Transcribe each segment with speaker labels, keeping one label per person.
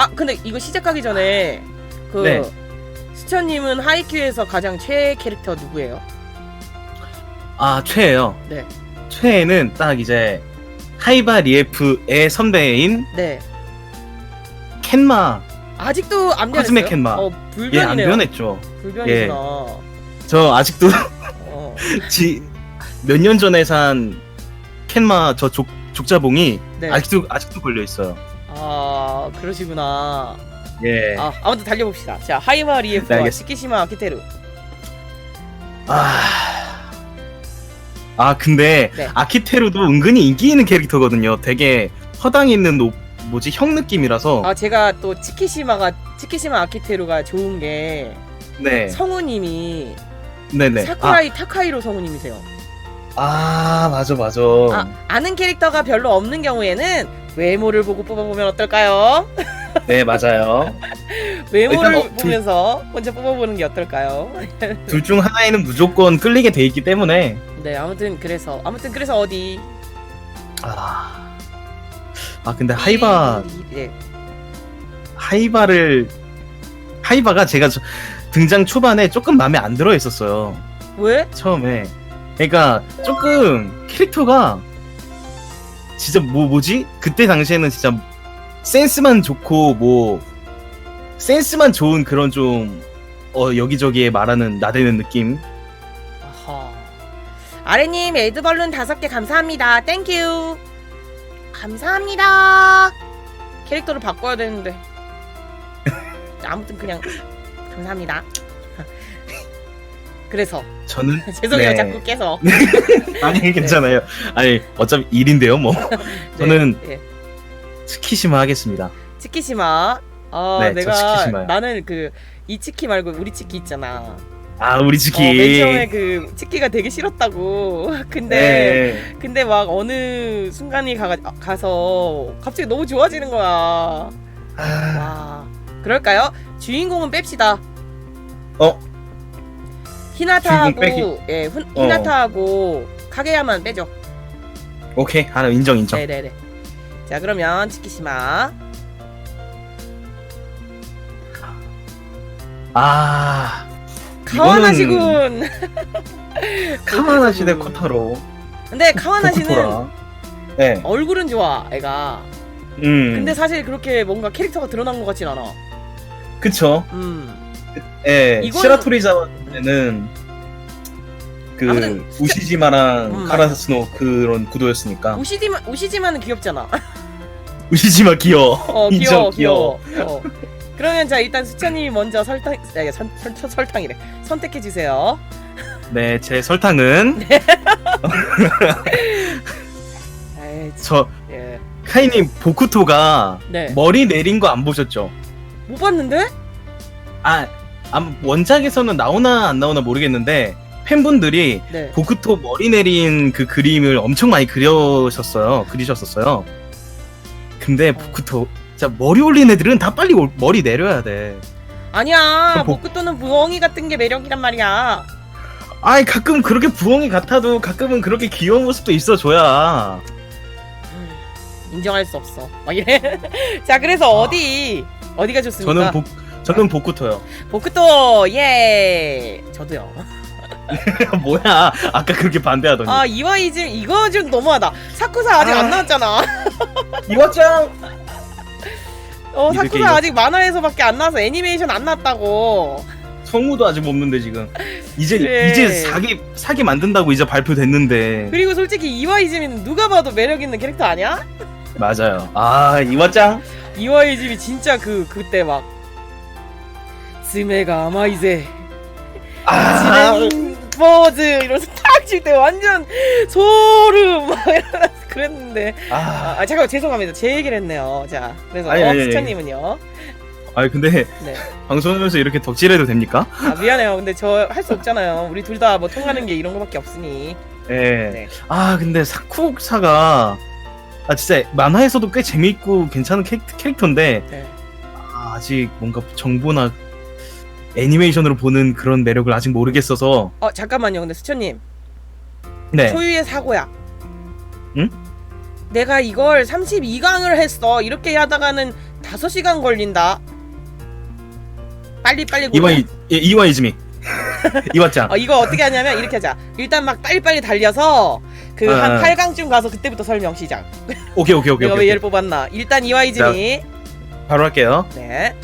Speaker 1: 아 근데 이거 시작하기 전에 그
Speaker 2: 네.
Speaker 1: 수천님은 하이큐에서 가장 최애 캐릭터 누구예요?
Speaker 2: 아 최예요.
Speaker 1: 네.
Speaker 2: 최애는 딱 이제 하이바 리에프의 선배인
Speaker 1: 네.
Speaker 2: 켄마
Speaker 1: 아직도 안 변했어요?
Speaker 2: 코즈메 캔마. 어예안
Speaker 1: 불변이네요.
Speaker 2: 변했죠.
Speaker 1: 불변이구나.
Speaker 2: 저 아직도
Speaker 1: 어.
Speaker 2: 몇 년 전에 산 켄마 저 족, 족자봉이
Speaker 1: 네.
Speaker 2: 아직도 아직도 걸려 있어요.
Speaker 1: 아 그러시구나.
Speaker 2: 예.
Speaker 1: 아 아무튼 달려봅시다. 자 하이마
Speaker 2: 네,
Speaker 1: 리에프와
Speaker 2: 알겠습니다.
Speaker 1: 시키시마 아키테루.
Speaker 2: 아. 아 근데
Speaker 1: 네.
Speaker 2: 아키테루도 은근히 인기 있는 캐릭터거든요. 되게 허당 있는 노, 뭐지 형 느낌이라서.
Speaker 1: 아 제가 또 치키시마가 치키시마 아키테루가 좋은 게
Speaker 2: 네.
Speaker 1: 성우님이
Speaker 2: 네네.
Speaker 1: 사쿠라이 타카이로 성우님이세요.
Speaker 2: 아, 아 맞아 맞아.
Speaker 1: 아, 아는 캐릭터가 별로 없는 경우에는 외모를 보고 뽑아보면 어떨까요?
Speaker 2: 네 맞아요.
Speaker 1: 외모를
Speaker 2: 일단 어, 둘-
Speaker 1: 보면서 먼저 뽑아보는 게 어떨까요?
Speaker 2: 둘 중 하나에는 무조건 끌리게 돼 있기 때문에.
Speaker 1: 네, 아무튼 그래서 아무튼 그래서 어디
Speaker 2: 아. 아 근데 하이바
Speaker 1: 네.
Speaker 2: 하이바를 하이바가 제가 저- 등장 초반에 조금 마음에 안 들어 했었어요.
Speaker 1: 왜?
Speaker 2: 처음에. 그러니까 조금 캐릭터가 진짜 뭐 뭐지? 그때 당시에는 진짜 센스만 좋고 뭐 센스만 좋은 그런 좀 어, 여기저기에 말하는 나대는 느낌.
Speaker 1: 아하. 아래님 에드벌룬 다섯 개 감사합니다. 땡큐. 감사합니다. 캐릭터를 바꿔야 되는데. 아무튼 그냥 감사합니다. 그래서
Speaker 2: 저는
Speaker 1: 죄송해요
Speaker 2: 네.
Speaker 1: 자꾸 깨서.
Speaker 2: 아니 괜찮아요. 아니 어차피 일인데요 뭐. 저는
Speaker 1: 네, 네.
Speaker 2: 스키시마 하겠습니다.
Speaker 1: 치키시마. 아
Speaker 2: 네, 저
Speaker 1: 내가
Speaker 2: 치키시마요.
Speaker 1: 나는 그 이 치키 말고 우리 치키 있잖아.
Speaker 2: 아 우리 치키.
Speaker 1: 어, 맨 처음에 그 치키가 되게 싫었다고. 근데
Speaker 2: 네.
Speaker 1: 근데 막 어느 순간이 가, 가서 갑자기 너무 좋아지는 거야.
Speaker 2: 아,
Speaker 1: 와. 그럴까요? 주인공은 뺍시다.
Speaker 2: 어
Speaker 1: 히나타하고 예, 훈,
Speaker 2: 어.
Speaker 1: 히나타하고 카게야만 빼죠.
Speaker 2: 오케이 하나 인정 인정.
Speaker 1: 네네네. 자 그러면 치키시마.
Speaker 2: 아
Speaker 1: 카와나시군.
Speaker 2: 카마나 시 대 코타로.
Speaker 1: 근데 카와나시는
Speaker 2: 코쿠토라. 네.
Speaker 1: 얼굴은 좋아, 애가.
Speaker 2: 음.
Speaker 1: 근데 사실 그렇게 뭔가 캐릭터가 드러난 것 같진 않아.
Speaker 2: 그쵸.
Speaker 1: 음.
Speaker 2: 예.
Speaker 1: 이거는-
Speaker 2: 시라토리자 는 그
Speaker 1: 아무튼
Speaker 2: 우시지마랑
Speaker 1: 음,
Speaker 2: 카라스노 그런 구도였으니까.
Speaker 1: 우시지마 우시지마는 귀엽잖아.
Speaker 2: 우시지마 귀여워.
Speaker 1: 어
Speaker 2: 인정,
Speaker 1: 귀여워 귀여워. 어. 그러면 자 일단 수찬님이 먼저 설탕 야, 선, 설, 설, 설탕이래 선택해 주세요.
Speaker 2: 네, 제 설탕은
Speaker 1: 에이,
Speaker 2: 저
Speaker 1: 예.
Speaker 2: 카이님 보쿠토가
Speaker 1: 네.
Speaker 2: 머리 내린 거 안 보셨죠?
Speaker 1: 못 봤는데?
Speaker 2: 아, 아, 원작에서는 나오나 안 나오나 모르겠는데 팬분들이
Speaker 1: 네.
Speaker 2: 보쿠토 머리 내린 그 그림을 엄청 많이 그려셨어요. 그리셨었어요. 근데 보쿠토 진짜 머리 올린 애들은 다 빨리 올- 머리 내려야 돼.
Speaker 1: 아니야.
Speaker 2: 보-
Speaker 1: 복구또는 부엉이 같은 게 매력이란 말이야.
Speaker 2: 아이 가끔 그렇게 부엉이 같아도 가끔은 그렇게 귀여운 모습도 있어줘야.
Speaker 1: 음, 인정할 수 없어. 막 이래. 자 그래서 어디 어디가 좋습니까?
Speaker 2: 저는 복 저는 보쿠토요.
Speaker 1: 복구또 예. 저도요.
Speaker 2: 뭐야? 아까 그렇게 반대하더니.
Speaker 1: 아 이와이즘 이거 좀 너무하다. 사쿠사 아직
Speaker 2: 아.
Speaker 1: 안 나왔잖아.
Speaker 2: 이와짱.
Speaker 1: 어
Speaker 2: 이렇게
Speaker 1: 사쿠사
Speaker 2: 이거-
Speaker 1: 아직 만화에서밖에 안 나와서 애니메이션 안 나왔다고.
Speaker 2: 성우도 아직 없는데 지금. 이제
Speaker 1: 그래.
Speaker 2: 이제 사기 사기 만든다고 이제 발표됐는데.
Speaker 1: 그리고 솔직히 이와이즈미는 누가 봐도 매력 있는 캐릭터 아니야?
Speaker 2: 맞아요. 아 이와짱.
Speaker 1: 이와이즈미 진짜 그 그때 막 스메가 아마이제
Speaker 2: 아.
Speaker 1: 지렌 버즈 이러면서 탁칠 때 완전 소름 막 이러면서 그랬는데 아,
Speaker 2: 아.
Speaker 1: 아, 잠깐 죄송합니다 제 얘기를 했네요 자 그래서
Speaker 2: 아니,
Speaker 1: 어,
Speaker 2: 아니, 아니.
Speaker 1: 수찬님은요
Speaker 2: 아 근데
Speaker 1: 네.
Speaker 2: 방송하면서 이렇게 덕질해도 됩니까?
Speaker 1: 아 미안해요 근데 저 할 수 없잖아요 우리 둘 다 뭐 통하는 게 이런 거밖에 없으니
Speaker 2: 예.
Speaker 1: 네.
Speaker 2: 아 근데 사쿠사가 아 진짜 만화에서도 꽤 재밌고 괜찮은 캐, 캐릭터인데
Speaker 1: 네.
Speaker 2: 아, 아직 뭔가 정보나 애니메이션으로 보는 그런 매력을 아직 모르겠어서
Speaker 1: 어 잠깐만요 근데 수찬님
Speaker 2: 네.
Speaker 1: 소유의 사고야
Speaker 2: 응?
Speaker 1: 내가 이걸 32강을 했어 이렇게 하다가는 5시간 걸린다. 빨리 빨리.
Speaker 2: 이완이 예, 이완 이즈미 이완짱
Speaker 1: 어 이거 어떻게 하냐면 이렇게 하자. 일단 막 빨리 빨리 달려서 그한
Speaker 2: 아.
Speaker 1: 8강쯤 가서 그때부터 설명 시작.
Speaker 2: 오케이 오케이 오케이
Speaker 1: 내가 왜
Speaker 2: 오케이
Speaker 1: 얘를 뽑았나? 일단 이와이즈니.
Speaker 2: 바로 할게요
Speaker 1: 네.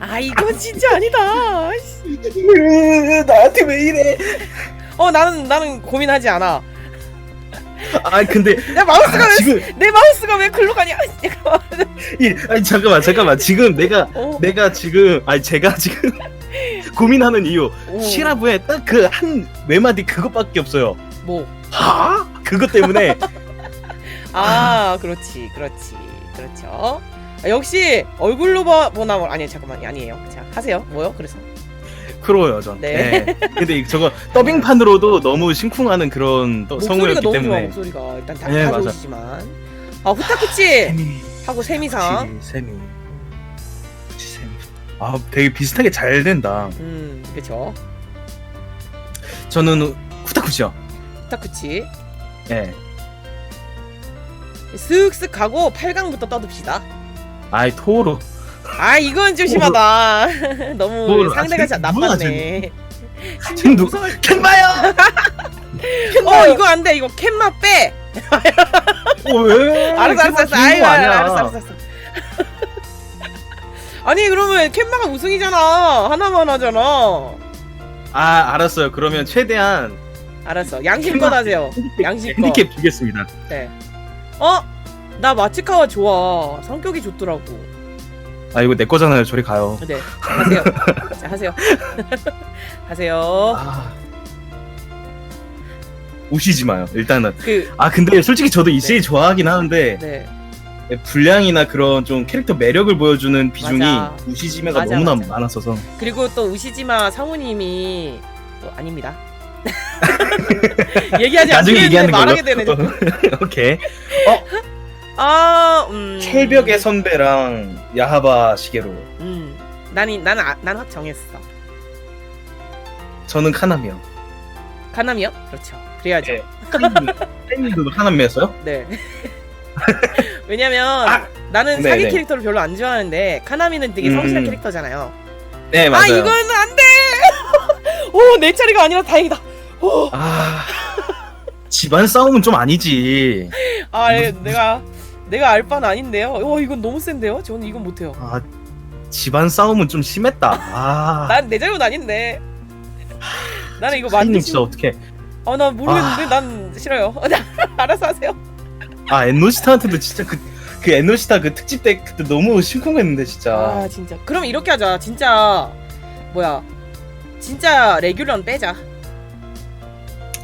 Speaker 1: 아 이건 진짜 아니다.
Speaker 2: 나한테 왜 이래
Speaker 1: 어 나는 나는 고민하지 않아.
Speaker 2: 아 근데
Speaker 1: 야 마우스가
Speaker 2: 아,
Speaker 1: 왜,
Speaker 2: 지금
Speaker 1: 내 마우스가 왜 글로 가냐?
Speaker 2: 이 아니 잠깐만 잠깐만 지금 내가
Speaker 1: 어.
Speaker 2: 내가 지금 아니 제가 지금 고민하는 이유
Speaker 1: 오.
Speaker 2: 시라부에 딱그 한 외마디 그것밖에 없어요
Speaker 1: 뭐?
Speaker 2: 하 그것 때문에
Speaker 1: 아 그렇지 그렇지 그렇죠. 아, 역시 얼굴로 봐 보나 뭐 아니 잠깐만 아니에요. 자 하세요. 뭐요? 그래서
Speaker 2: 크로요 전.
Speaker 1: 네.
Speaker 2: 네. 근데 이- 저거 더빙판으로도 너무 심쿵하는 그런 또
Speaker 1: 목소리가
Speaker 2: 성우였기
Speaker 1: 너무 좋아
Speaker 2: 때문에.
Speaker 1: 목소리가 일단 다,
Speaker 2: 네,
Speaker 1: 다
Speaker 2: 맞아.
Speaker 1: 좋으시지만 아 후타쿠치
Speaker 2: 세미.
Speaker 1: 하고 세미상
Speaker 2: 세미. 그치, 세미. 아 되게 비슷하게 잘 된다.
Speaker 1: 음 그쵸
Speaker 2: 저는 후타쿠시요.
Speaker 1: 후타쿠치
Speaker 2: 예.
Speaker 1: 쓱쓱 가고 8강부터 떠듭시다
Speaker 2: 아이 토로.
Speaker 1: 아 이건 좀 심하다 너무
Speaker 2: 뭘,
Speaker 1: 상대가
Speaker 2: 아, 자쟤 뭐야,
Speaker 1: 나빴네
Speaker 2: 지금 누? 캔마요.
Speaker 1: 어 이거 안 돼 이거 캔마 빼
Speaker 2: 어, 왜?
Speaker 1: 알았어 알았어 알았어
Speaker 2: 캔마 아니야.
Speaker 1: 알았어 알았어 알았어 아니 그러면 캔마가 우승이잖아 하나만 하잖아
Speaker 2: 아 알았어요. 그러면 최대한
Speaker 1: 알았어 양심껏 하세요 양심껏
Speaker 2: 핸디캡 주겠습니다.
Speaker 1: 네. 어? 나 마츠카와 좋아 성격이 좋더라고
Speaker 2: 아 이거 내 거잖아요. 저리 가요.
Speaker 1: 네 하세요 자 하세요 하세요
Speaker 2: 아. 우시지 마요. 일단은.
Speaker 1: 그
Speaker 2: 아 근데 솔직히 저도 이세이 좋아하긴 하는데
Speaker 1: 네.
Speaker 2: 분량이나 그런 좀 캐릭터 매력을 보여주는 비중이
Speaker 1: 맞아. 맞아,
Speaker 2: 너무나
Speaker 1: 맞아.
Speaker 2: 많았어서
Speaker 1: 그리고 또 우시지마 성우님이 또 아닙니다. 얘기하지
Speaker 2: 나중에
Speaker 1: 않기로
Speaker 2: 얘기하는 걸로
Speaker 1: 말하게 되네. 자꾸.
Speaker 2: 오케이
Speaker 1: 아, 음.
Speaker 2: 철벽의 선배랑 야하바 시게로
Speaker 1: 음. 난이 나는 아, 난 확 정했어.
Speaker 2: 저는 카나미요
Speaker 1: 카나미요? 그렇죠. 그래야죠.
Speaker 2: 네. 팬님들도 카나미였어요?
Speaker 1: 네. 왜냐면
Speaker 2: 아!
Speaker 1: 나는
Speaker 2: 네,
Speaker 1: 사기
Speaker 2: 네.
Speaker 1: 캐릭터를 별로 안 좋아하는데 카나미는 되게 성실한
Speaker 2: 음.
Speaker 1: 캐릭터잖아요. 네아
Speaker 2: 맞아요
Speaker 1: 이거는 안 돼. 오, 내 차례가 아니라 다행이다. 오.
Speaker 2: 아, 집안 싸움은 좀 아니지
Speaker 1: 아, 예, 내가 내가 알 바는 아닌데요. 어, 이건 너무 센데요. 저는 이건 못 해요.
Speaker 2: 아 집안 싸움은 좀 심했다 아
Speaker 1: 난 내 잘못 아닌데. 나는 이거 만드신.
Speaker 2: 진짜 어떻게
Speaker 1: 아, 나 모르겠는데 난 싫어요. 알아서 하세요.
Speaker 2: 아 엔노시타한테도 진짜 그, 그 엔노시타 그 특집 때 그때 너무 심쿵했는데 진짜
Speaker 1: 아, 진짜. 그럼 이렇게 하자. 진짜 뭐야? 진짜 레귤런 빼자.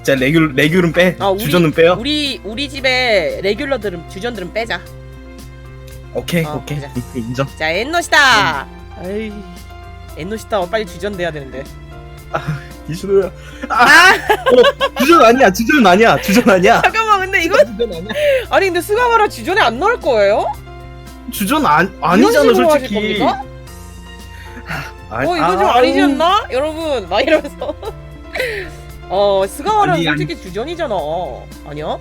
Speaker 2: 진짜 레귤 레귤은 빼
Speaker 1: 아, 우리-
Speaker 2: 주전은 빼요
Speaker 1: 우리 우리 집에 레귤러들은 주전들은 빼자.
Speaker 2: 오케이
Speaker 1: 어,
Speaker 2: 오케이
Speaker 1: 보자.
Speaker 2: 인정
Speaker 1: 자, 엔노시다. 에이. 엔노시다 빨리 주전 돼야 되는데.
Speaker 2: 이준호야
Speaker 1: 아,
Speaker 2: 어, 주전 아니야 주전 아니야 주전 아니야
Speaker 1: 잠깐만. 근데 이거
Speaker 2: 주전 아니야
Speaker 1: 아니 근데 스가바라 주전에 안 넣을 거예요?
Speaker 2: 주전 안
Speaker 1: 이런
Speaker 2: 아니잖아
Speaker 1: 식으로 하실
Speaker 2: 솔직히
Speaker 1: 겁니까?
Speaker 2: 아,
Speaker 1: 어 이거 좀
Speaker 2: 아,
Speaker 1: 아니지 않나? 여러분 막 이러면서 어 스가와라는
Speaker 2: 아니, 아니.
Speaker 1: 솔직히 주전이잖아 아니야?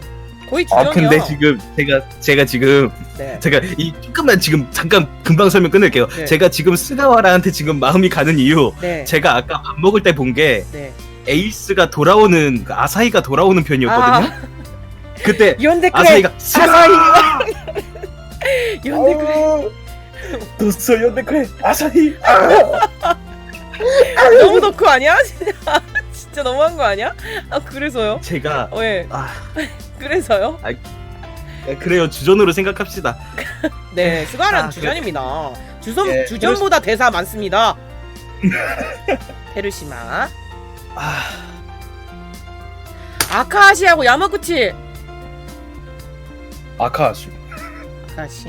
Speaker 1: 거의 주전이야
Speaker 2: 아 근데 지금 제가 제가 지금
Speaker 1: 네.
Speaker 2: 제가 이 조금만 지금 잠깐 금방 설명 끝낼게요.
Speaker 1: 네.
Speaker 2: 제가 지금 스가와라한테 지금 마음이 가는 이유
Speaker 1: 네.
Speaker 2: 제가 아까 밥 먹을 때 본 게
Speaker 1: 네.
Speaker 2: 에이스가 돌아오는 그 아사히가 돌아오는 편이었거든요.
Speaker 1: 아,
Speaker 2: 그때
Speaker 1: 연대크레
Speaker 2: 아사히가
Speaker 1: 아사히 연대크레
Speaker 2: 도스 연대크레 아사히
Speaker 1: 너무 덕후 아니야? 진짜 진짜 너무한 거 아니야? 아 그래서요?
Speaker 2: 제가
Speaker 1: 어,
Speaker 2: 예아
Speaker 1: 그래서요?
Speaker 2: 그래요 주전으로 생각합시다.
Speaker 1: 네
Speaker 2: 아,
Speaker 1: 주전입니다 주전,
Speaker 2: 예,
Speaker 1: 주전보다 대사 많습니다 페르시마
Speaker 2: 아
Speaker 1: 아카시하고 야마구치
Speaker 2: 아카시
Speaker 1: 아카시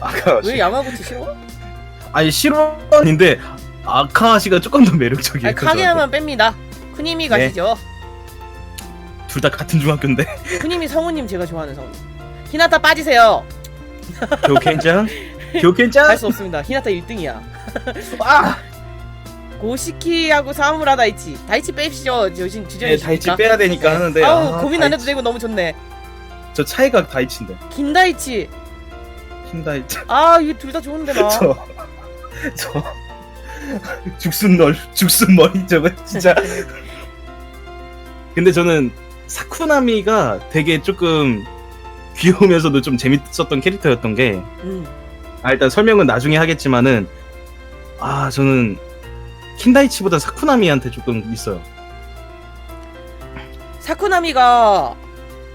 Speaker 2: 아카시
Speaker 1: 왜 야마구치 싫어?
Speaker 2: 아니 실화인데 아카시가 조금 더 매력적이에요.
Speaker 1: 아니 카게야만 뺍니다. 쿠님이
Speaker 2: 네.
Speaker 1: 가시죠.
Speaker 2: 둘 다 같은 중학교인데
Speaker 1: 쿠님이 성우님 제가 좋아하는 성우. 히나타 빠지세요.
Speaker 2: 교켄짱 교켄짱
Speaker 1: 할수 없습니다. 히나타 1등이야.
Speaker 2: 아
Speaker 1: 고시키하고 사무라 다이치. 다이치 빼시죠. 주신
Speaker 2: 네,
Speaker 1: 주전이시니까.
Speaker 2: 다이치 빼야 되니까 하는데
Speaker 1: 아우
Speaker 2: 아,
Speaker 1: 고민 안 해도
Speaker 2: 다이치.
Speaker 1: 되고 너무 좋네.
Speaker 2: 저 차이가 다이치인데
Speaker 1: 김다이치.
Speaker 2: 킨다이치
Speaker 1: 아 이게 둘 다 좋은데 나.
Speaker 2: 저, 저 죽순 널 죽순 머리 저거 진짜 근데 저는 사쿠나미가 되게 조금 귀여우면서도 좀 재밌었던 캐릭터였던 게
Speaker 1: 음.
Speaker 2: 아, 일단 설명은 나중에 하겠지만은 아 저는 킨다이치보다 사쿠나미한테 조금 있어요
Speaker 1: 사쿠나미가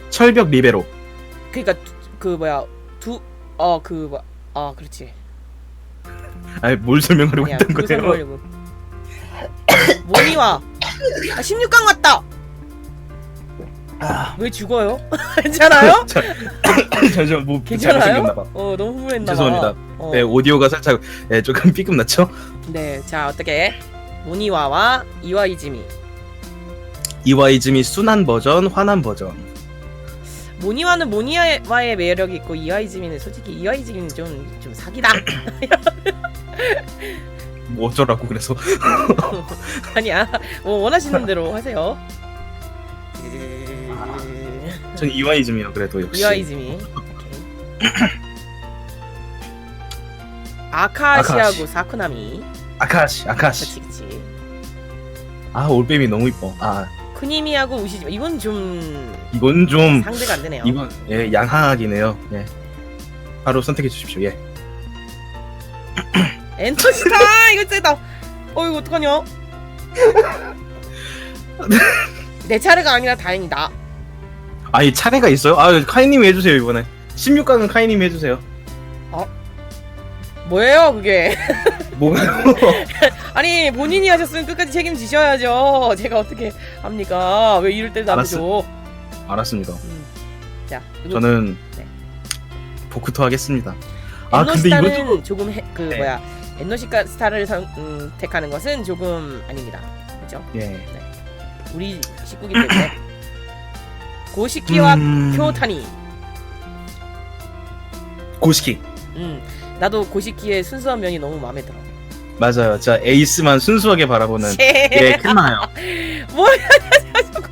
Speaker 2: 철벽 리베로
Speaker 1: 그러니까 두- 그 뭐야 두 어 그 뭐 아 그렇지.
Speaker 2: 아니 뭘 설명하려고
Speaker 1: 아니야
Speaker 2: 했던
Speaker 1: 그거
Speaker 2: 거예요
Speaker 1: 설명하려고. 모니와 아 16강 왔다.
Speaker 2: 아,
Speaker 1: 왜 죽어요? 괜찮아요?
Speaker 2: 자, 잠시만 뭐
Speaker 1: 괜찮아요?
Speaker 2: 잘못 생겼나봐
Speaker 1: 어 너무 흥분했나 봐.
Speaker 2: 죄송합니다
Speaker 1: 어.
Speaker 2: 네 오디오가 살짝 네, 조금 삐끔 났죠
Speaker 1: 네, 자 어떻게 모니와와 이와이즈미.
Speaker 2: 이와이즈미 순한 버전 화난 버전
Speaker 1: 모니와는 모니와의 매력이 있고 이와이즈미는 솔직히 이와이즈미는 좀 좀 사기다.
Speaker 2: 뭐 어쩌라고 그래서
Speaker 1: 아니야. 뭐 원하시는 대로 하세요.
Speaker 2: 전 이와이즈미요 그래도 역시
Speaker 1: 이와이즈미. 오케이. 아카시하고
Speaker 2: 아카시.
Speaker 1: 사쿠나미.
Speaker 2: 아카시 아카시
Speaker 1: 그치 그치.
Speaker 2: 아 올빼미 너무 이뻐 아
Speaker 1: 쿠니미하고 우시지마. 이건 좀
Speaker 2: 이건 좀
Speaker 1: 상대가 안 되네요.
Speaker 2: 이건 예 양하기네요 예 바로 선택해 주십시오 예
Speaker 1: 엔터시다 이거 세다. 어 이거 어떡하냐? 내 차례가 아니라 다행이다.
Speaker 2: 아니 차례가 있어요 아 카이님이 해주세요 이번에 16강은 카이님이 해주세요
Speaker 1: 뭐예요 그게?
Speaker 2: 뭐가요
Speaker 1: 아니 본인이 하셨으면 끝까지 책임지셔야죠. 제가 어떻게 합니까? 왜 이럴 때도 안
Speaker 2: 알았어.
Speaker 1: 되죠?
Speaker 2: 알았습니다
Speaker 1: 음. 자, 이거
Speaker 2: 저는
Speaker 1: 네.
Speaker 2: 보크토 하겠습니다 아 근데 이거 좀
Speaker 1: 조금 해, 그
Speaker 2: 네.
Speaker 1: 뭐야 엔노시카 스타를 선, 음, 택하는 것은 조금 아닙니다. 그렇죠?
Speaker 2: 예
Speaker 1: 우리 식구기 때문에 고시키와
Speaker 2: 음,
Speaker 1: 쿄타니.
Speaker 2: 고시키
Speaker 1: 음, 나도 고시키의 순수한 면이 너무 마음에 들어.
Speaker 2: 맞아요 자 에이스만 순수하게 바라보는
Speaker 1: 쟤.
Speaker 2: 예 끝나요
Speaker 1: 뭐야 자꾸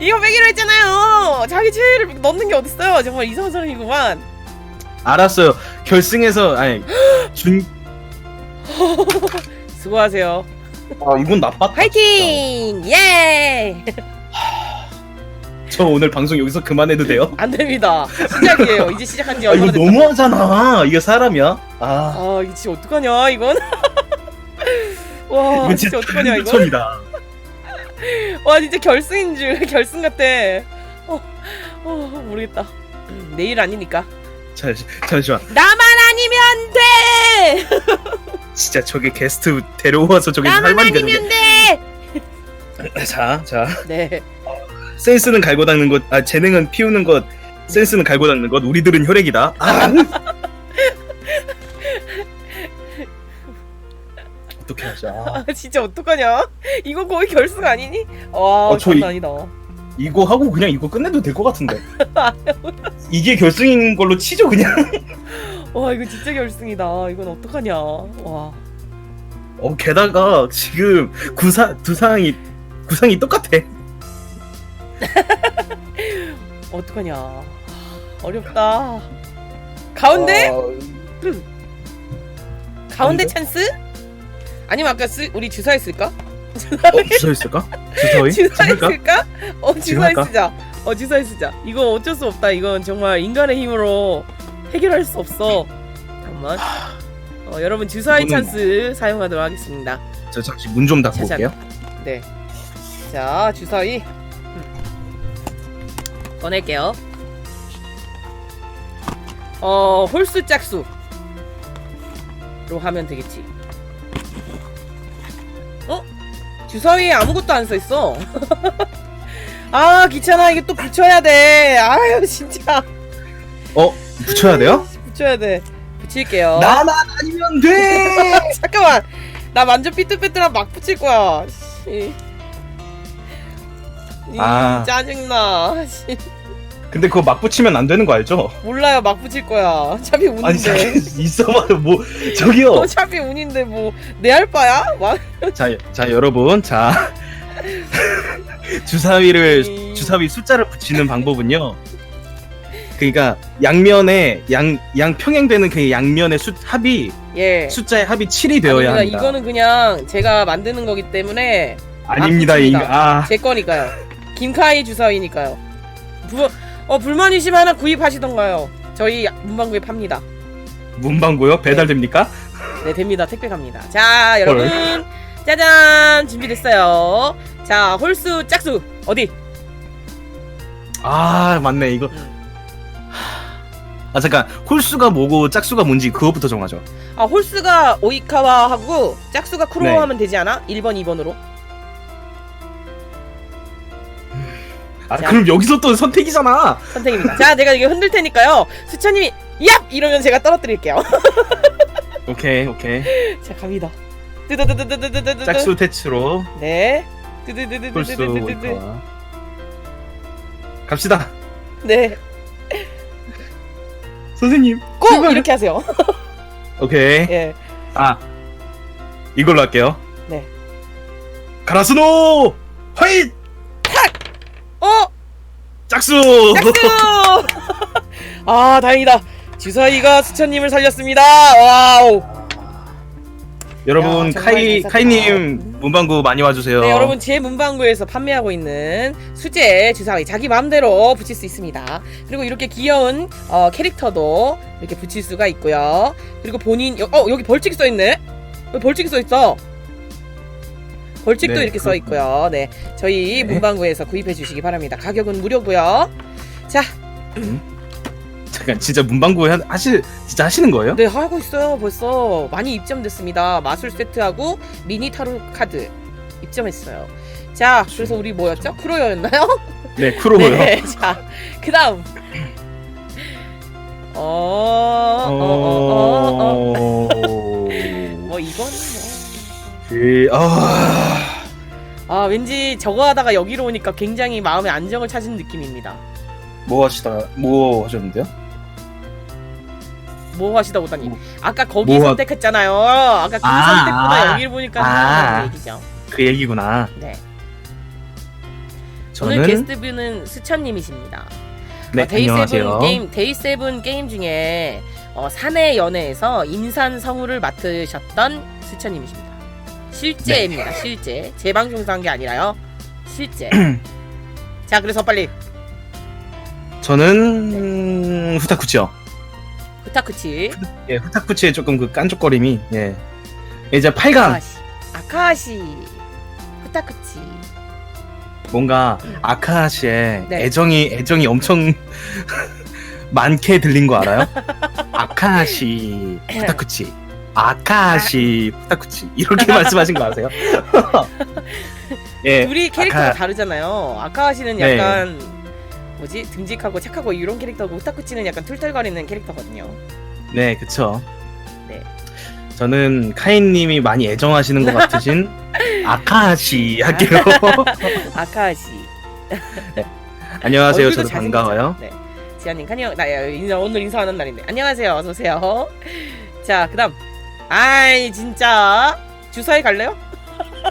Speaker 1: 이거 빼기로 했잖아요. 자기 최애를 넣는 게 어딨어요? 정말 이상한 사람이구만.
Speaker 2: 알았어요 결승에서 아니 준
Speaker 1: 수고하세요.
Speaker 2: 아 이건 나빴다
Speaker 1: 화이팅! 예!
Speaker 2: 저 오늘 방송 여기서 그만해도 돼요?
Speaker 1: 안 됩니다. 시작이에요. 이제 시작한
Speaker 2: 지아 이거
Speaker 1: 됐다.
Speaker 2: 너무하잖아 이게 사람이야? 아
Speaker 1: 아, 이거 진짜 어떡하냐, 이건? 와,
Speaker 2: 이거
Speaker 1: 아, 진짜 어떡하냐, 이건?
Speaker 2: 미쳐입니다
Speaker 1: 와, 진짜 결승인 줄, 결승 같아. 어, 어, 모르겠다. 음, 내일 아니니까.
Speaker 2: 잠시, 잠시만
Speaker 1: 나만 아니면 돼!
Speaker 2: 진짜 저게 게스트 데려와서 저게
Speaker 1: 나만
Speaker 2: 할 말이 되는
Speaker 1: 아니면 돼!
Speaker 2: 게 자 자
Speaker 1: 네.
Speaker 2: 센스는 갈고 닦는 것, 아 재능은 피우는 것, 센스는 갈고 닦는 것. 우리들은 혈액이다. 아. 어떻게 하자.
Speaker 1: 아, 진짜 어떡하냐? 이거 거의 결승 아니니? 와,
Speaker 2: 어, 저
Speaker 1: 장난
Speaker 2: 이-
Speaker 1: 아니다.
Speaker 2: 이거 하고 그냥 이거 끝내도 될 것 같은데. 이게 결승인 걸로 치죠 그냥.
Speaker 1: 와, 이거 진짜 결승이다. 이건 어떡하냐. 와.
Speaker 2: 어 게다가 지금 구사 두 상이 구상이 똑같아.
Speaker 1: 어떡하냐. 아, 어렵다. 가운데?
Speaker 2: 어,
Speaker 1: 가운데? 찬스? 아니면 아까 쓰, 우리 주사했을까?
Speaker 2: 어 주서있을까? 주서이? 주서일까?
Speaker 1: 주사했을까? 어
Speaker 2: 지금 할까?
Speaker 1: 주사했으자. 어 주사했으자. 이거 어쩔 수 없다. 이건 정말 인간의 힘으로 해결할 수 없어. 잠깐만. 어, 여러분
Speaker 2: 이거는-
Speaker 1: 찬스 사용하도록 하겠습니다.
Speaker 2: 저 잠시 문 좀 닫고
Speaker 1: 자, 자.
Speaker 2: 올게요.
Speaker 1: 네. 자 주사위 음. 꺼낼게요. 어 홀수 짝수 로 하면 되겠지. 어? 주사위에 아무것도 안 써 있어. 아 귀찮아 이게 또 붙여야 돼. 아유 진짜
Speaker 2: 어 붙여야 돼요?
Speaker 1: 붙여야 돼. 붙일게요.
Speaker 2: 나만 아니면 돼.
Speaker 1: 잠깐만 나 완전 삐뚤빼뚤한 막 붙일 거야. 씨. 이
Speaker 2: 아.
Speaker 1: 짜증나. 씨.
Speaker 2: 근데 그거 막 붙이면 안 되는 거 알죠?
Speaker 1: 몰라요 막 붙일 거야. 어차피
Speaker 2: 아니
Speaker 1: 운인데.
Speaker 2: 잠깐 있어봐요 뭐 저기요.
Speaker 1: 어차피 운인데 뭐 내 할 바야? 막
Speaker 2: 자, 자 여러분, 자 주사위를
Speaker 1: 음.
Speaker 2: 주사위 숫자를 붙이는 방법은요. 그러니까 양면에 양, 양 평행되는 그 양면의 수, 합이
Speaker 1: 예.
Speaker 2: 숫자의 합이 7이 되어야
Speaker 1: 아닙니다.
Speaker 2: 합니다.
Speaker 1: 이거는 그냥 제가 만드는 거기 때문에
Speaker 2: 아닙니다.
Speaker 1: 아.
Speaker 2: 아,
Speaker 1: 제 거니까요. 김카이 주사위니까요. 부, 어 불만 있으면 하나 구입하시던가요. 저희 문방구에 팝니다.
Speaker 2: 문방구요? 배달됩니까?
Speaker 1: 네 됩니다. 택배 갑니다. 자 여러분 짜잔 준비됐어요. 자 홀수 짝수 어디?
Speaker 2: 아, 맞네. 이거 아 잠깐 홀수가 뭐고 짝수가 뭔지 그것부터 정하죠.
Speaker 1: 아 홀수가 오이카와하고 짝수가 쿠로와
Speaker 2: 네.
Speaker 1: 하면 되지 않아? 1번 2번으로.
Speaker 2: 아
Speaker 1: 자.
Speaker 2: 그럼 여기서 또 선택이잖아.
Speaker 1: 선택입니다. 자 내가 이게 흔들 테니까요. 수천님이 얍 이러면 제가 떨어뜨릴게요.
Speaker 2: 오케이 오케이.
Speaker 1: 자 갑니다. 뜨드드드드드드드.
Speaker 2: 짝수 태츠로
Speaker 1: 네.
Speaker 2: 홀수
Speaker 1: 뜨드드드드드드드.
Speaker 2: 오이카와. 갑시다.
Speaker 1: 네.
Speaker 2: 선생님.
Speaker 1: 꼭
Speaker 2: 제발.
Speaker 1: 이렇게 하세요.
Speaker 2: 오케이.
Speaker 1: 예.
Speaker 2: 아 이걸로 할게요.
Speaker 1: 네.
Speaker 2: 가라스노 화이트
Speaker 1: 어
Speaker 2: 짝수.
Speaker 1: 짝수. 아 다행이다. 주사위가 수천님을 살렸습니다. 와우.
Speaker 2: 여러분
Speaker 1: 야, 정말
Speaker 2: 카이
Speaker 1: 잘
Speaker 2: 카이님 문방구 많이 와주세요.
Speaker 1: 네 여러분 제 문방구에서 판매하고 있는 수제 주사위 자기 마음대로 붙일 수 있습니다. 그리고 이렇게 귀여운 어, 캐릭터도 이렇게 붙일 수가 있고요. 그리고 본인 여, 어 여기 벌칙 써 있네. 여기 벌칙 써 있어. 벌칙도
Speaker 2: 네,
Speaker 1: 이렇게 써 있고요. 네 저희
Speaker 2: 네.
Speaker 1: 문방구에서 구입해 주시기 바랍니다. 가격은 무료고요. 자,
Speaker 2: 잠깐 진짜 문방구 하, 하실 진짜 하시는 거예요?
Speaker 1: 네 하고 있어요. 벌써 많이 입점됐습니다. 마술 세트하고 미니 타로 카드 입점했어요. 자, 그래서 우리 뭐였죠? 크로요였나요?
Speaker 2: 네 크로고요.
Speaker 1: 네, 자, 그 다음. 어, 어, 어, 어, 어. 뭐, 이거는
Speaker 2: 그, 아,
Speaker 1: 뭐. 아, 왠지 저거 하다가 여기로 오니까 굉장히 마음의 안정을 찾은 느낌입니다.
Speaker 2: 뭐 하시다가 뭐 하셨는데요?
Speaker 1: 뭐 하시다 보다니.
Speaker 2: 뭐-
Speaker 1: 아까 거기
Speaker 2: 뭐 하-
Speaker 1: 선택했잖아요. 아까 그
Speaker 2: 아,
Speaker 1: 선택보다
Speaker 2: 아.
Speaker 1: 여기를 보니까
Speaker 2: 아.
Speaker 1: 그런 얘기죠.
Speaker 2: 그 얘기구나.
Speaker 1: 네.
Speaker 2: 저는
Speaker 1: 오늘 게스트분은 수천님이십니다.
Speaker 2: 네
Speaker 1: 어, 데이
Speaker 2: 안녕하세요.
Speaker 1: 게임 데이 세븐 게임 중에 어, 사내 연애에서 임산 성우를 맡으셨던 수천님이십니다. 실제입니다.
Speaker 2: 네.
Speaker 1: 실제 제 방송에서 한 게 아니라요. 실제. 자 그래서 빨리
Speaker 2: 저는 후타쿠치요.
Speaker 1: 후타쿠치
Speaker 2: 예, 후타쿠치의 조금 그 깐족거림이 예. 이제 8강
Speaker 1: 아카시 아카시 후타쿠치
Speaker 2: 뭔가 아카시의
Speaker 1: 네.
Speaker 2: 애정이 애정이 엄청 많게 들린 거 알아요? 아카시 후타쿠치. 아카시 후타쿠치 이렇게 말씀하신 거 아세요? 예,
Speaker 1: 둘이 캐릭터가
Speaker 2: 아카-
Speaker 1: 다르잖아요. 아카시는
Speaker 2: 네.
Speaker 1: 약간 뭐지 듬직하고 착하고 이런 캐릭터고 후타쿠치는 약간 툴툴거리는 캐릭터거든요.
Speaker 2: 네, 그쵸.
Speaker 1: 네.
Speaker 2: 저는 카인님이 많이 애정하시는 것 같으신 아카시 할게요.
Speaker 1: 아카시
Speaker 2: 안녕하세요.
Speaker 1: 얼굴도
Speaker 2: 저도? 반가워요.
Speaker 1: 네. 지아님 안녕. 나 인사 오늘 인사하는 날인데 안녕하세요. 어서 오세요. 자 그다음 아이 진짜 주사위 갈래요?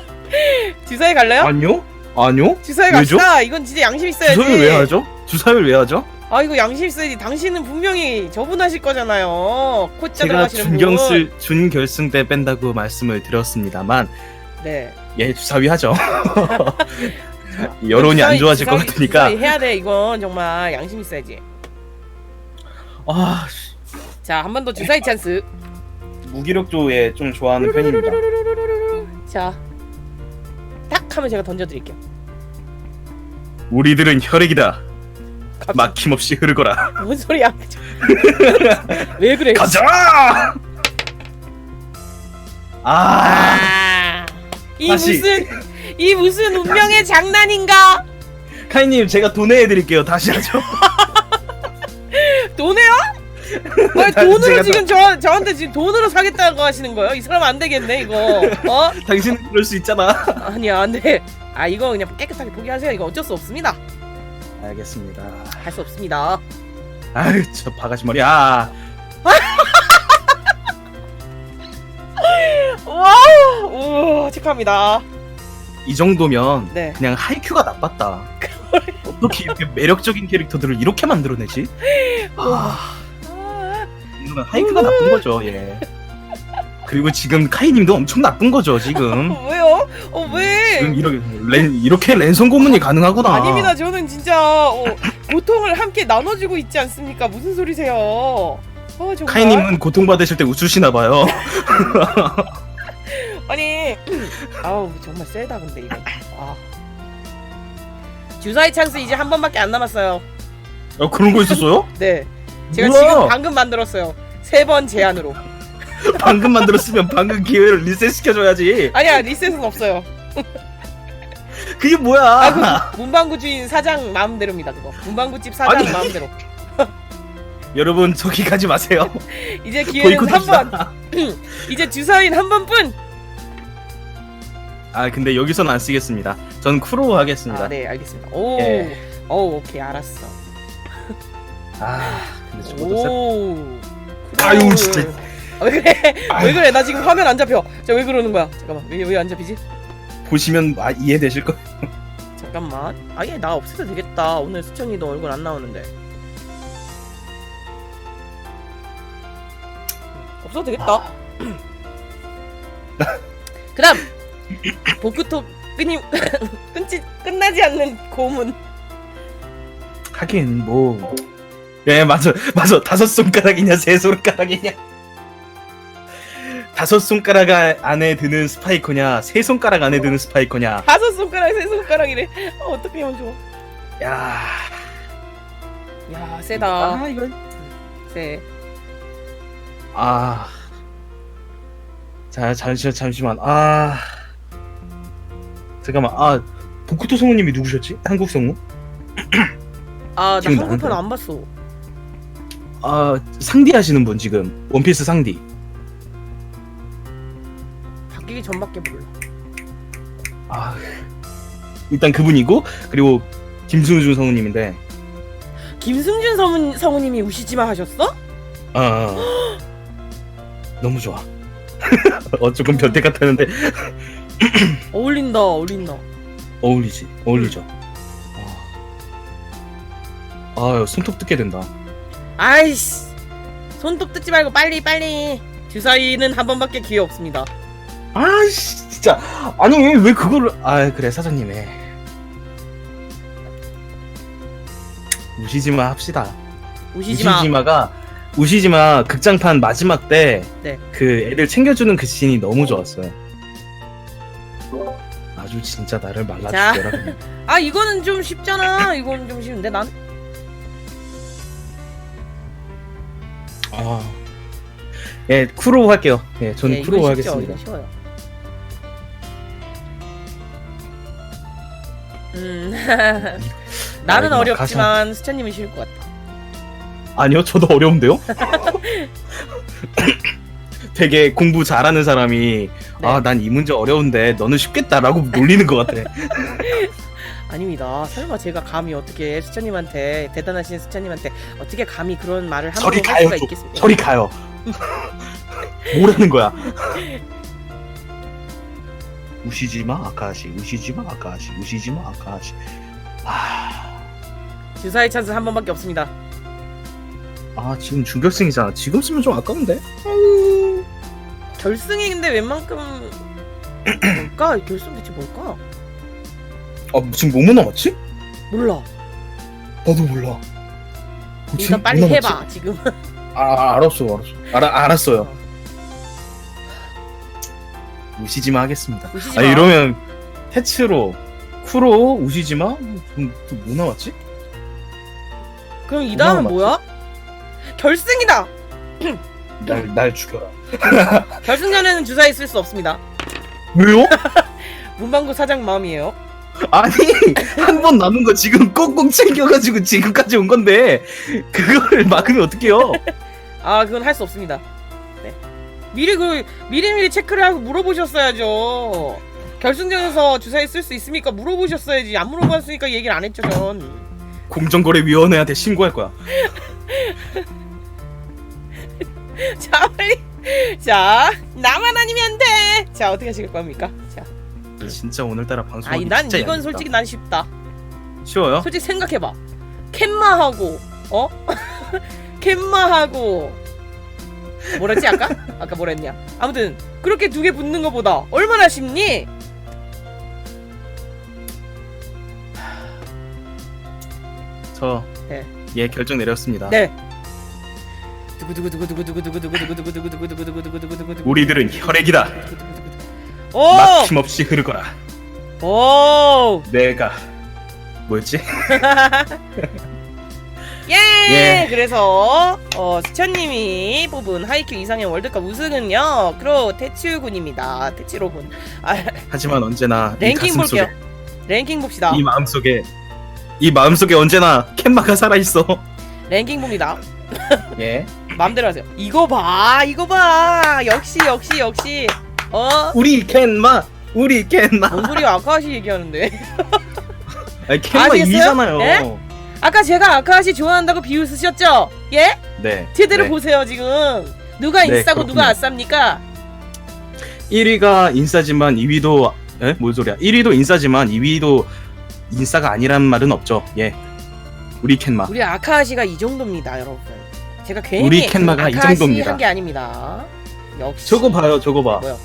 Speaker 1: 주사위 갈래요?
Speaker 2: 아니요? 아니요?
Speaker 1: 주사위
Speaker 2: 왜죠?
Speaker 1: 갑시다. 이건 진짜 양심 있어야지.
Speaker 2: 주사위를 왜 하죠? 주사위를 왜 하죠?
Speaker 1: 아 이거 양심 있어야지. 당신은 분명히 저분하실 거잖아요. 코짜
Speaker 2: 제가
Speaker 1: 들어가시는 분.
Speaker 2: 준결승 준결승 때 뺀다고 말씀을 드렸습니다만
Speaker 1: 네.
Speaker 2: 예 주사위 하죠. 여론이 안
Speaker 1: 주사위,
Speaker 2: 좋아질 것
Speaker 1: 주사위,
Speaker 2: 같으니까
Speaker 1: 주사위 해야 돼. 이건 정말 양심 있어야지.
Speaker 2: 아 씨,
Speaker 1: 자 한 번 더 주사위 찬스.
Speaker 2: 무기력조에 좀 좋아하는 편입니다.
Speaker 1: 자. 딱 하면 제가 던져드릴게요.
Speaker 2: 우리들은 혈액이다. 막힘없이 흐르거라.
Speaker 1: 뭔 소리야? 왜 그래?
Speaker 2: 가자! 아,
Speaker 1: 아, 이
Speaker 2: 다시.
Speaker 1: 무슨 이 무슨 운명의 장난인가?
Speaker 2: 카이님 제가 돈내 드릴게요. 다시 하죠.
Speaker 1: 돈에요? 아니,
Speaker 2: 다-
Speaker 1: 돈으로 지금 저 저한테 지금 돈으로 사겠다고 하시는 거예요? 이 사람 안 되겠네 이거. 어?
Speaker 2: 당신 그럴 수 있잖아.
Speaker 1: 아니야 안 돼. 아 이거 그냥 깨끗하게 포기하세요. 이거 어쩔 수 없습니다.
Speaker 2: 알겠습니다.
Speaker 1: 할 수 없습니다.
Speaker 2: 아유 저 바가지 머리. 아
Speaker 1: 와우, 우 축하합니다.
Speaker 2: 이 정도면
Speaker 1: 네.
Speaker 2: 그냥 하이큐가 나빴다. 어떻게 이렇게 매력적인 캐릭터들을 이렇게 만들어내지? 아,
Speaker 1: 아,
Speaker 2: 이건 하이크가 나쁜 거죠. 예. 그리고 지금 카이님도 엄청 나쁜 거죠. 지금.
Speaker 1: 왜요? 어 왜?
Speaker 2: 지금 이렇게 랜 이렇게 랜선 고문이 가능하구나.
Speaker 1: 아닙니다. 저는 진짜 어, 고통을 함께 나눠주고 있지 않습니까? 무슨 소리세요? 어, 정말.
Speaker 2: 카이님은 고통 받으실 때 웃으시나 봐요.
Speaker 1: 아니, 아우 정말 세다 근데 이거. 아. 주사위 찬스 이제 한 번밖에 안 남았어요.
Speaker 2: 어, 그런 거 있었어요?
Speaker 1: 네, 제가
Speaker 2: 뭐야?
Speaker 1: 지금 방금 만들었어요. 세 번 제한으로.
Speaker 2: 방금 만들었으면 방금 기회를 리셋 시켜줘야지.
Speaker 1: 아니야 리셋은 없어요.
Speaker 2: 그게 뭐야?
Speaker 1: 아, 그 문방구 주인 사장 마음대로입니다 그거. 문방구 집 사장
Speaker 2: 아니.
Speaker 1: 마음대로.
Speaker 2: 여러분 저기 가지 마세요.
Speaker 1: 이제 기회는 한 번.
Speaker 2: 보이콧합시다.
Speaker 1: 이제 주사위는 한 번뿐.
Speaker 2: 아 근데 여기서는 안 쓰겠습니다. 전 쿠로 하겠습니다.
Speaker 1: 아, 네, 알겠습니다. 오,
Speaker 2: 예.
Speaker 1: 오, 오케이, 알았어.
Speaker 2: 아 근데 저것도 쎄.
Speaker 1: 오,
Speaker 2: 아유. 진짜.
Speaker 1: 아, 왜 그래? 왜 그래? 나 지금 화면 안 잡혀. 자, 왜 그러는 거야? 잠깐만, 왜 왜 안 잡히지?
Speaker 2: 보시면 아, 이해되실 거.
Speaker 1: 잠깐만. 아예 나 없애도 되겠다. 오늘 수천이도 얼굴 안 나오는데. 없어도 되겠다. 그다음 복구톡 끊임 끊지 끝나지 않는 고문.
Speaker 2: 하긴 뭐. 예 맞아 맞아 다섯 손가락이냐 세 손가락이냐. 다섯 손가락 아- 안에 드는 스파이커냐 세 손가락 안에 드는 스파이커냐.
Speaker 1: 다섯 손가락 세 손가락이래. 어, 어떻게 하면 좋아?
Speaker 2: 야.
Speaker 1: 야 세다.
Speaker 2: 아 이거.
Speaker 1: 세.
Speaker 2: 아. 자, 잠시, 잠시만. 아. 잠깐만. 아, 보쿠토 성우님이 누구셨지? 한국 성우?
Speaker 1: 아나 한국편? 안 봤어.
Speaker 2: 아, 상디 하시는 분 지금. 원피스 상디.
Speaker 1: 전밖에 몰라.
Speaker 2: 아. 일단 그분이고 그리고 김승준 성우님인데.
Speaker 1: 김승준 성우, 성우님이 우시지마 하셨어?
Speaker 2: 아. 너무 좋아. 어 조금 변태 같았는데
Speaker 1: 어울린다, 어울린다.
Speaker 2: 어울리지. 어울리죠. 아, 아 손톱 뜯게 된다.
Speaker 1: 아이씨, 손톱 뜯지 말고 빨리 빨리. 주사위는 한 번밖에 기회 없습니다.
Speaker 2: 아씨 진짜 아니 왜 그거를 아 그래 사장님 해 우시지마 합시다
Speaker 1: 우시지마.
Speaker 2: 우시지마 가 우시지마 극장판 마지막 때
Speaker 1: 네.
Speaker 2: 그 애들 챙겨주는 그 씬이 너무 좋았어요 아주 진짜 나를
Speaker 1: 자.
Speaker 2: 말라주더라 그냥.
Speaker 1: 아 이거는 좀 쉽잖아. 이건 좀 쉬운데 난.
Speaker 2: 아. 예 쿠로 할게요 예 저는
Speaker 1: 예,
Speaker 2: 쿠로
Speaker 1: 쉽죠,
Speaker 2: 하겠습니다
Speaker 1: 이건 쉬워요. 음. 나는 어렵지만 수찬님은 쉬울 것 같아.
Speaker 2: 아니요 저도 어려운데요 되게 공부 잘하는 사람이
Speaker 1: 네.
Speaker 2: 아 난 이 문제 어려운데 너는 쉽겠다라고 놀리는 것 같아
Speaker 1: 아닙니다. 설마 제가 감히 어떻게 수찬님한테 대단하신 수찬님한테 어떻게 감히 그런 말을
Speaker 2: 저리
Speaker 1: 함부로 할
Speaker 2: 가요
Speaker 1: 수가
Speaker 2: 좀.
Speaker 1: 있겠습니까?
Speaker 2: 저리 가요 뭐라는 거야 우시지마 아카시 우시지마 아카시 우시지마 아카시 아,
Speaker 1: 주사위 찬스 한 번밖에 없습니다.
Speaker 2: 아 지금 준결승이잖아 지금 쓰면 좀 아까운데
Speaker 1: 결승이 근데 웬만큼 뭘까? 결승 대체 뭘까?
Speaker 2: 아 지금 뭐뭐 남았지?
Speaker 1: 몰라.
Speaker 2: 나도 몰라 뭐지?
Speaker 1: 일단 빨리
Speaker 2: 뭐 남았지?
Speaker 1: 해봐 지금.
Speaker 2: 아, 아 알았어 알았어 알아, 알았어요 우시지마 하겠습니다
Speaker 1: 우시지
Speaker 2: 아
Speaker 1: 마.
Speaker 2: 이러면 테츠로 쿠로 우시지마 또뭐 나왔지?
Speaker 1: 그럼
Speaker 2: 이뭐
Speaker 1: 다음은
Speaker 2: 남았지?
Speaker 1: 뭐야? 결승이다.
Speaker 2: 날, 날 죽여라
Speaker 1: 결승전에는 주사위 쓸 수 없습니다.
Speaker 2: 왜요?
Speaker 1: 문방구 사장 마음이에요.
Speaker 2: 아니 한 번 남은 거 지금 꽁꽁 챙겨가지고 지금까지 온 건데 그거를 막으면 어떡해요?
Speaker 1: 아 그건 할 수 없습니다. 미리 그 미리미리 체크를 하고 물어보셨어야죠. 결승전에서 주사위 쓸 수 있습니까? 물어보셨어야지. 안 물어봤으니까 얘기를 안 했죠, 전.
Speaker 2: 공정거래위원회한테 신고할 거야.
Speaker 1: 자, 빨리. 자, 나만 아니면 돼. 자, 어떻게 하실 겁니까? 자.
Speaker 2: 진짜 오늘따라 방송.
Speaker 1: 아니, 난 이건 솔직히 난 쉽다.
Speaker 2: 쉬워요?
Speaker 1: 솔직히 생각해 봐. 캔마하고 어? 캔마하고 뭐랬지 아까? 아까 뭐랬냐? 아무튼 그렇게 두 개 붙는 것보다 얼마나 쉽니?
Speaker 2: 저
Speaker 1: 네.
Speaker 2: 예, 결정 내렸습니다.
Speaker 1: 네. 우리들은 혈액이다. 오! 막힘없이 흐르거라. 오!
Speaker 2: 내가 뭐였지?
Speaker 1: 예!
Speaker 2: 예.
Speaker 1: 그래서 어, 수천님이 뽑은 하이큐 이상형 월드컵 우승은요. 크로 테츠군입니다. 테츠로군. 아,
Speaker 2: 하지만 언제나 이
Speaker 1: 랭킹
Speaker 2: 가슴
Speaker 1: 볼게요. 랭킹 봅시다.
Speaker 2: 이 마음 속에 이 마음 속에 언제나 캔마가 살아 있어.
Speaker 1: 랭킹 봅니다.
Speaker 2: 예.
Speaker 1: 마음대로 하세요. 이거 봐, 이거 봐. 역시, 역시, 역시. 어?
Speaker 2: 우리 캔마, 우리 캔마.
Speaker 1: 뭔 소리야? 아카시 얘기하는데.
Speaker 2: 아니 캔마
Speaker 1: 아시겠어요?
Speaker 2: 2위잖아요.
Speaker 1: 예? 아까 제가 아카시 좋아한다고 비웃으셨죠? 예?
Speaker 2: 네.
Speaker 1: 제대로
Speaker 2: 네.
Speaker 1: 보세요 지금. 누가
Speaker 2: 네,
Speaker 1: 인싸고 누가. 아쌉니까?
Speaker 2: 1위가 인싸지만 2위도 에? 뭔 소리야? 1위도 인싸지만 2위도 인싸가 아니란 말은 없죠. 예. 우리 캔마.
Speaker 1: 우리 아카시가 이 정도입니다, 여러분. 제가 괜히
Speaker 2: 우리 캔마가 이
Speaker 1: 아카시
Speaker 2: 정도입니다.
Speaker 1: 한게 아닙니다. 역시.
Speaker 2: 저거 봐요, 저거 봐.
Speaker 1: 뭐요?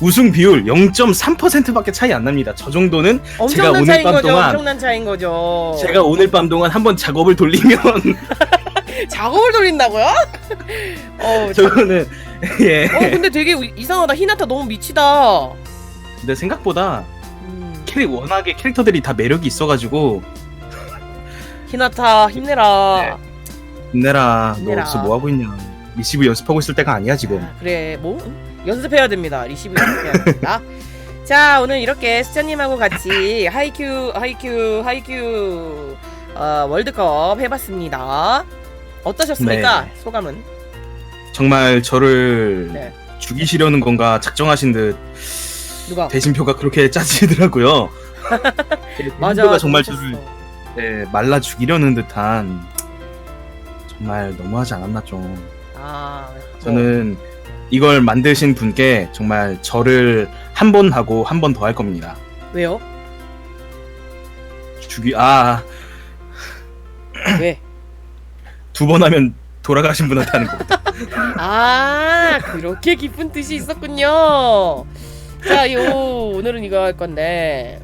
Speaker 2: 우승 비율 0.3%밖에 차이 안 납니다. 저 정도는 제가
Speaker 1: 엄청난
Speaker 2: 오늘
Speaker 1: 차인
Speaker 2: 밤
Speaker 1: 거죠.
Speaker 2: 동안-
Speaker 1: 엄청난 차인 거죠.
Speaker 2: 제가 오늘 밤 동안 한번 작업을 돌리면
Speaker 1: 작업을 돌린다고요? 어, 자-
Speaker 2: 저거는 예.
Speaker 1: 어 근데 되게 우- 이상하다. 히나타 너무 미치다.
Speaker 2: 근데 생각보다
Speaker 1: 음,
Speaker 2: 캐릭 워낙에 캐릭터들이 다 매력이 있어가지고
Speaker 1: 히나타 힘내라.
Speaker 2: 힘내라. 너
Speaker 1: 힘내라.
Speaker 2: 여기서 뭐 하고 있냐? 리시브 연습하고 있을 때가 아니야 지금.
Speaker 1: 아, 그래 뭐 음, 연습해야 됩니다. 리시브 연습해야 됩니다. 자 오늘 이렇게 수찬님하고 같이 하이큐 하이큐 하이큐 어, 월드컵 해봤습니다. 어떠셨습니까?
Speaker 2: 네.
Speaker 1: 소감은?
Speaker 2: 정말 저를
Speaker 1: 네.
Speaker 2: 죽이시려는 건가 작정하신 듯
Speaker 1: 누가?
Speaker 2: 대신표가 그렇게 짜지더라고요.
Speaker 1: 맞아.
Speaker 2: 대신표가 정말
Speaker 1: 그랬었어.
Speaker 2: 저를 네, 말라 죽이려는 듯한 정말 너무하지 않았나 좀.
Speaker 1: 아 뭐,
Speaker 2: 저는 이걸 만드신 분께 정말 저를 한번 하고 한 번 더 할 겁니다.
Speaker 1: 왜요?
Speaker 2: 죽이 아 두번
Speaker 1: 왜?
Speaker 2: 하면 돌아가신 분한테 하는 겁니다.
Speaker 1: 아 그렇게 깊은 뜻이 있었군요. 자, 요 오늘은 이거 할 건데